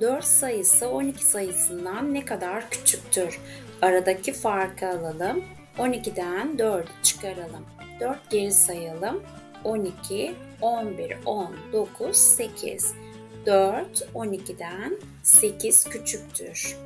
4 sayısı 12 sayısından ne kadar küçüktür? Aradaki farkı alalım. 12'den 4'ü çıkaralım. 4 geri sayalım. 12, 11, 10, 9, 8. 4, 12'den 8 küçüktür.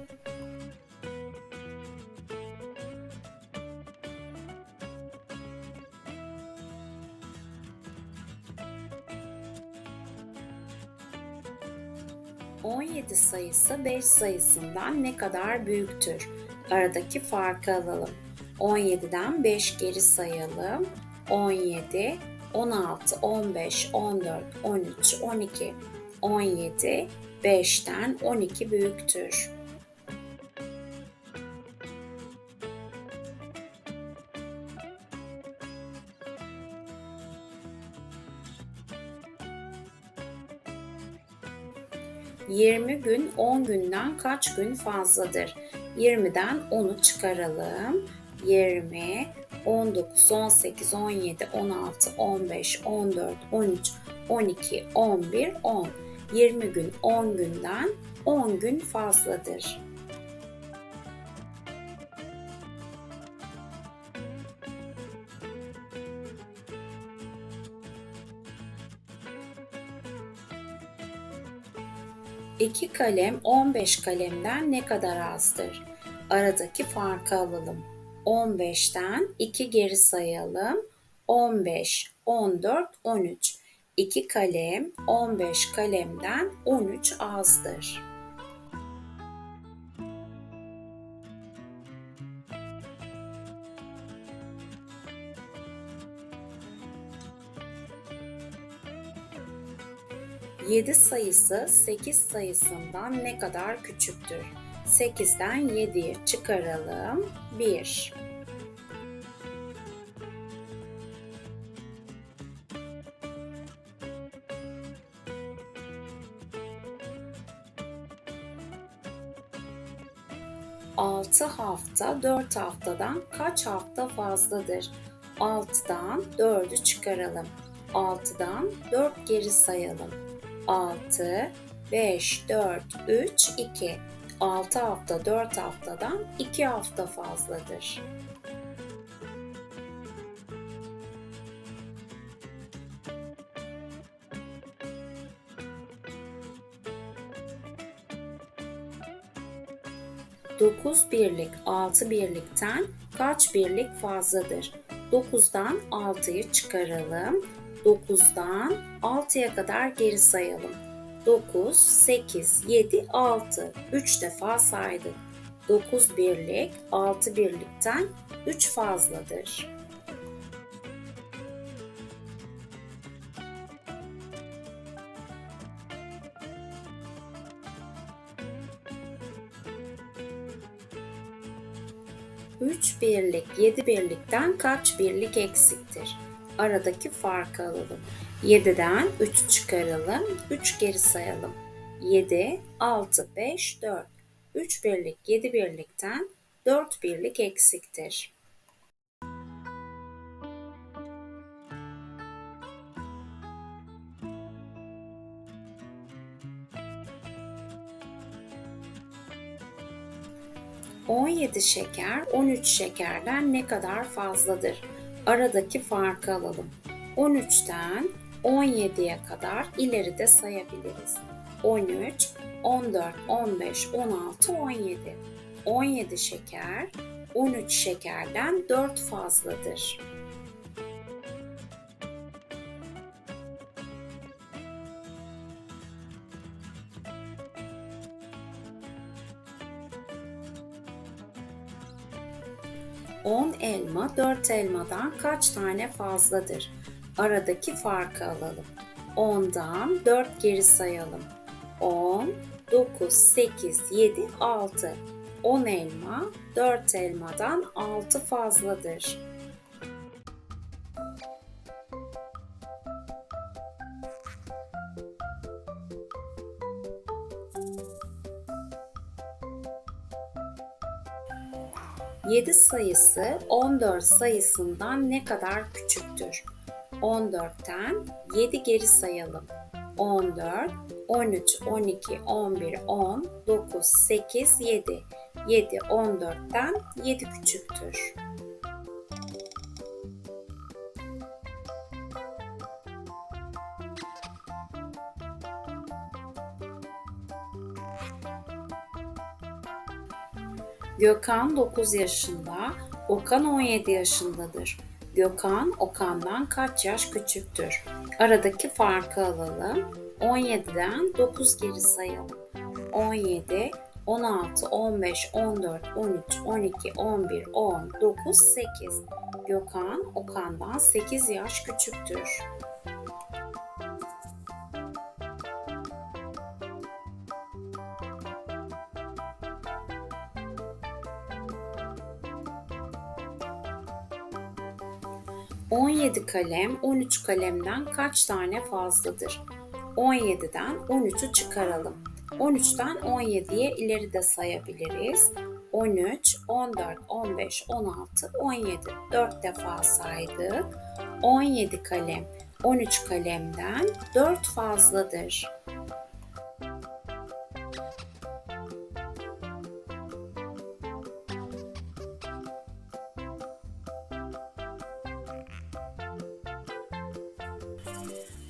...17 sayısı 5 sayısından ne kadar büyüktür? Aradaki farkı alalım. 17'den 5 geri sayalım. 17, 16, 15, 14, 13, 12, 17, 5'ten 12 büyüktür. Yirmi gün 10 günden kaç gün fazladır? 20'den 10'u çıkaralım. 20, 19, 18, 17, 16, 15, 14, 13, 12, 11, 10. 20 gün 10 günden 10 gün fazladır. İki kalem 15 kalemden ne kadar azdır? Aradaki farkı alalım. 15'ten 2 geri sayalım. 15, 14, 13. 2 kalem 15 kalemden 13 azdır. Yedi sayısı 8 sayısından ne kadar küçüktür? 8'den 7'yi çıkaralım. 1. Altı hafta 4 haftadan kaç hafta fazladır? 6'dan 4'ü çıkaralım. 6'dan 4 geri sayalım. 6, 5, 4, 3, 2. 6 hafta 4 haftadan 2 hafta fazladır. Dokuz birlik altı birlikten kaç birlik fazladır? 9'dan 6'yı çıkaralım. 9'dan 6'ya kadar geri sayalım. 9, 8, 7, 6. 3 defa saydık. 9 birlik 6 birlikten 3 fazladır. Üç birlik yedi birlikten kaç birlik eksiktir? Aradaki farkı alalım. 7'den 3 çıkaralım. 3 geri sayalım. 7, 6, 5, 4. 3 birlik 7 birlikten 4 birlik eksiktir. ...17 şeker 13 şekerden ne kadar fazladır? Aradaki farkı alalım. 13'ten 17'ye kadar ileride sayabiliriz. 13, 14, 15, 16, 17. 17 şeker 13 şekerden 4 fazladır. On elma 4 elmadan kaç tane fazladır? Aradaki farkı alalım. 10'dan 4 geri sayalım. 10, 9, 8, 7, 6. 10 elma 4 elmadan 6 fazladır. Yedi sayısı 14 sayısından ne kadar küçüktür? 14'ten 7 geri sayalım. 14, 13, 12, 11, 10, 9, 8, 7. 7, 14'ten 7 küçüktür. Gökhan 9 yaşında, Okan 17 yaşındadır. Gökhan, Okan'dan kaç yaş küçüktür? Aradaki farkı alalım. 17'den 9 geri sayalım. 17, 16, 15, 14, 13, 12, 11, 10, 9, 8. Gökhan, Okan'dan 8 yaş küçüktür. 17 kalem 13 kalemden kaç tane fazladır? 17'den 13'ü çıkaralım. 13'ten 17'ye ileri de sayabiliriz. 13, 14, 15, 16, 17. 4 defa saydık. 17 kalem 13 kalemden 4 fazladır.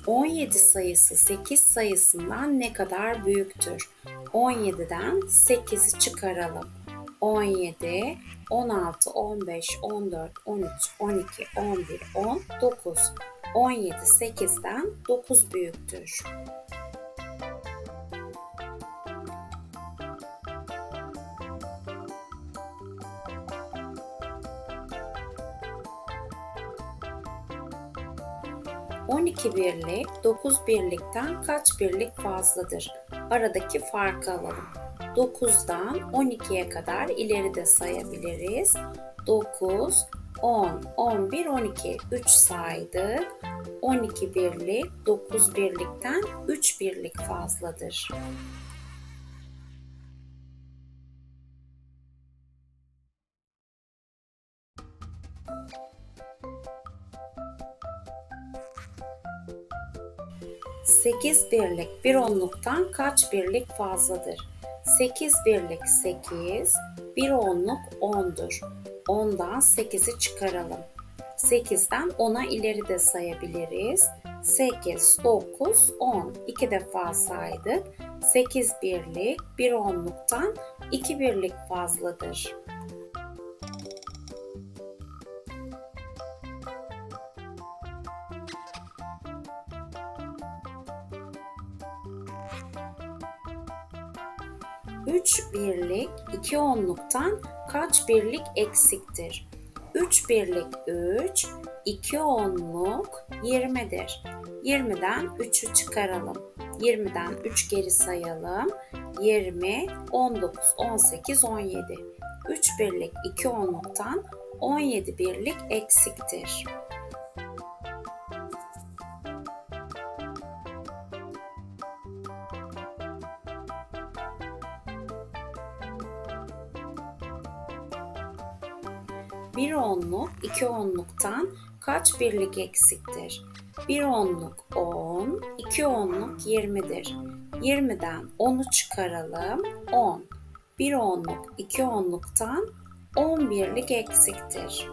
17 sayısı 8 sayısından ne kadar büyüktür? 17'den 8'i çıkaralım. 17, 16, 15, 14, 13, 12, 11, 10, 9. 17 8'den 9 büyüktür. 12 birlik 9 birlikten kaç birlik fazladır? Aradaki farkı alalım. 9'dan 12'ye kadar ileride sayabiliriz. 9, 10, 11, 12. 3 saydık. 12 birlik 9 birlikten 3 birlik fazladır. 8 birlik bir onluktan kaç birlik fazladır? 8 birlik 8, bir onluk 10'dur. 10'dan 8'i çıkaralım. 8'den 10'a ileri de sayabiliriz. 8, 9, 10. 2 defa saydık. 8 birlik bir onluktan 2 birlik fazladır. 3 birlik 2 onluktan kaç birlik eksiktir? 3 birlik 3, 2 onluk 20'dir. 20'den 3'ü çıkaralım. 20'den 3 geri sayalım. 20, 19, 18, 17. 3 birlik 2 onluktan 17 birlik eksiktir. 1 onluk 2 onluktan kaç birlik eksiktir? 1 onluk 10, 2 onluk 20'dir. 20'den 10'u çıkaralım 10. 1 onluk 2 onluktan 10 birlik eksiktir.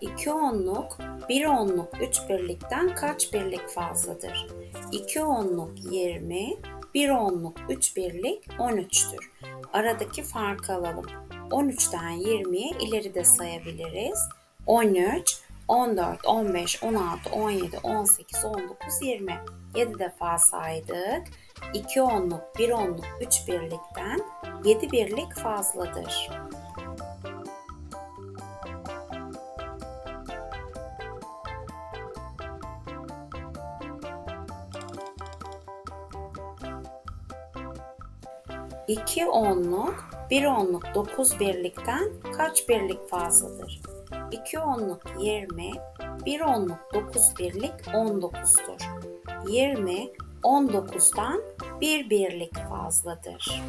2 onluk 1 onluk 3 birlikten kaç birlik fazladır? 2 onluk 20, 1 onluk 3 birlik 13'tür. Aradaki farkı alalım. 13'ten 20'ye ileri de sayabiliriz. 13, 14, 15, 16, 17, 18, 19, 20. 7 defa saydık. 2 onluk, 1 onluk 3 birlikten 7 birlik fazladır. 2 onluk 1 onluk 9 birlikten kaç birlik fazladır? 2 onluk 20, 1 onluk 9 birlik 19'dur. 20 19'dan 1 birlik fazladır.